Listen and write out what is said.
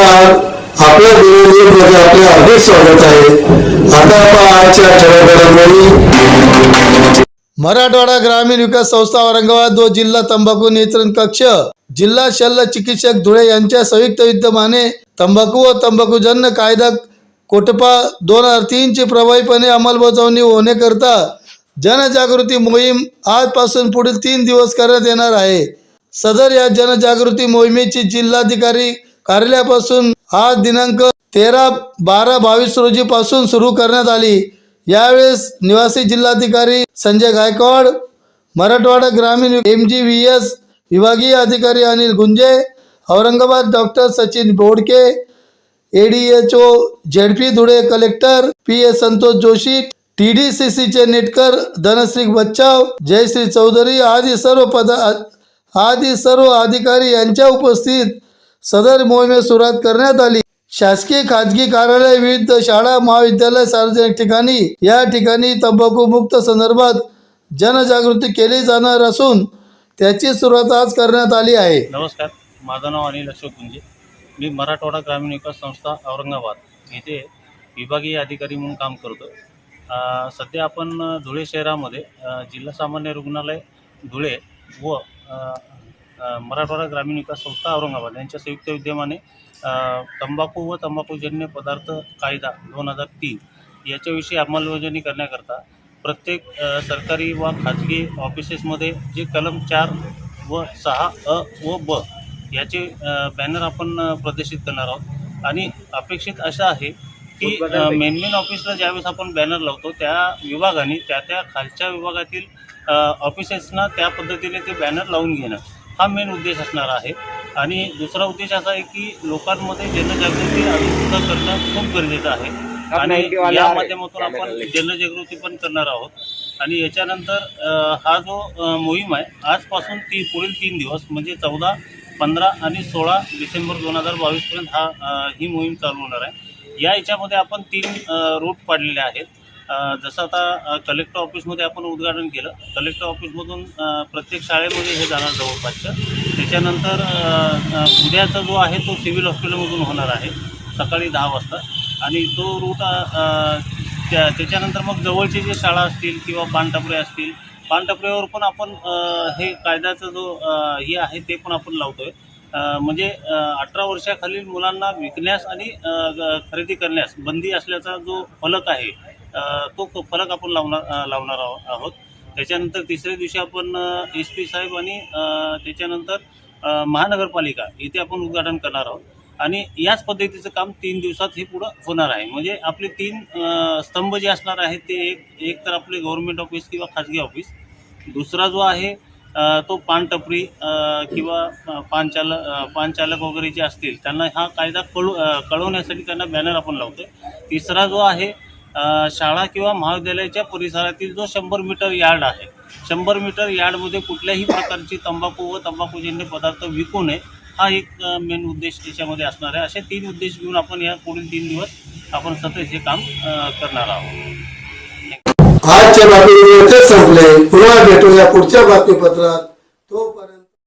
नमस्कार आपल्या मध्ये म्हणजे आपले अधिक स्वागत आहे. आता आजच्या ठळक मराठवाडा ग्रामीण विकास संस्था औरंगाबाद व जिल्हा तंबाखू नियंत्रण कक्ष जिल्हा शल्य चिकित्सक धुळे यांच्या संयुक्त विद्यमाने तंबाखू व तंबाखूजन्य कायदा कोटपा दोन हजार तीनची प्रभावीपणे अंमलबजावणी होण्याकरता जनजागृती मोहीम आजपासून पुढील तीन दिवस करण्यात येणार आहे. सदर या जनजागृती मोहिमेची जिल्हाधिकारी कार्यालयापासून आज दिनांक तेरा बारा बावीस रोजी पासून सुरू करण्यात आली. यावेळेस निवासी जिल्हाधिकारी संजय गायकवाड मराठवाडा ग्रामीण एम जी व्ही एस विभागीय अधिकारी Anil Gunje Aurangabad doctor Sachin Bodke ADHO ZP Dhule collector P A Santosh Joshi T D C सीचे नेटकर धनश्री बच्चाव जयश्री चौधरी आदी सर्व पद आदी सर्व अधिकारी यांच्या उपस्थित सदर मोहिमेस सुरुवात करण्यात आली. शासकीय खाजगी कार्यालय विविध शाळा महाविद्यालय सार्वजनिक ठिकाणी या ठिकाणी तंबाखू मुक्त संदर्भात जनजागृती केली जाणार असून त्याची सुरुवात आज करण्यात आली आहे. नमस्कार माझं नाव अनिल अशोक गुंजे मी मराठवाडा ग्रामीण विकास संस्था औरंगाबाद येथे विभागीय अधिकारी म्हणून काम करतो. सध्या आपण धुळे शहरामध्ये जिल्हा सामान्य रुग्णालय धुळे व मराठवाडा ग्रामीण विकास संस्था औरंगाबाद यांच्या संयुक्त विद्यमाने तंबाखू व तंबाखूजन्य पदार्थ कायदा दोन हजार तीन याच्याविषयी अंमलबजावणी करण्याकरता प्रत्येक सरकारी व खाजगी ऑफिसेसमध्ये जे कलम चार व सहा अ व ब याचे बॅनर आपण प्रदर्शित करणार आहोत. आणि अपेक्षित असं आहे की मेन मेन ऑफिसला ज्यावेळेस आपण बॅनर लावतो त्या विभागाने त्या त्या खालच्या विभागातील ऑफिसेसना त्या पद्धतीने ते बॅनर लावून घेणं हा मेन उद्देश असणार आहे. आणि दुसरा उद्देश असा आहे की लोकांमध्ये जनजागृती अजूनसुद्धा करणं खूप गरजेचं आहे. आणि या माध्यमातून आपण जनजागृती पण करणार आहोत. आणि याच्यानंतर हा जो मोहीम आहे आजपासून ती पुढील तीन दिवस म्हणजे चौदा पंधरा आणि सोळा डिसेंबर दोन हजार बावीसपर्यंत हा ही मोहीम चालू होणार आहे. या याच्यामध्ये आपण तीन रूट पाडलेले आहेत. जसं आता कलेक्टर ऑफिसमध्ये आपण उद्घाटन केलं. कलेक्टर ऑफिसमधून प्रत्येक शाळेमध्ये हे जाणार जवळपासचं त्याच्यानंतर उद्याचा जो आहे तो सिव्हिल हॉस्पिटलमधून होणार आहे सकाळी दहा वाजता. आणि तो रूट त्या त्याच्यानंतर मग जवळची जे शाळा असतील किंवा पानटपरे असतील पानटपऱ्यावर पण आपण हे कायद्याचा जो हे आहे ते पण आपण लावतोय. आहे म्हणजे अठरा वर्षाखालील मुलांना विकण्यास आणि ग- खरेदी करण्यास बंदी असल्याचा जो फलक आहे तो क- फलक आपण लावणार लावणार आहो- आहोत. त्याच्यानंतर तिसऱ्या दिवशी आपण एस पी साहेब आणि त्याच्यानंतर महानगरपालिका इथे आपण उद्घाटन करणार आहोत. आणि याच पद्धतीचं काम तीन दिवसात हे पुढं होणार आहे. म्हणजे आपले तीन स्तंभ जे असणार आहेत ते एक एक तर आपले गव्हर्नमेंट ऑफिस किंवा खाजगी ऑफिस दुसरा जो आहे तो पानटपरी किंवा पानचाल पानचालक पानचालक वगैरे जे असतील त्यांना हा कायदा कळू कळवण्यासाठी त्यांना बॅनर आपण लावतो तिसरा जो आहे शाळा किंवा महाविद्यालयाच्या परिसरातील जो शंभर मीटर यार्ड आहे शंभर मीटर यार्डमध्ये कुठल्याही प्रकारची तंबाखू व तंबाखूजन्य पदार्थ विकू नये हा एक मेन उद्देश त्याच्यामध्ये असणार आहे. असे तीन उद्देश घेऊन आपण या पुढील तीन दिवस आपण सतत हे काम करणार आहोत. आजच्या संपले. पुन्हा भेटूया पुढच्या बातमीपत्रात.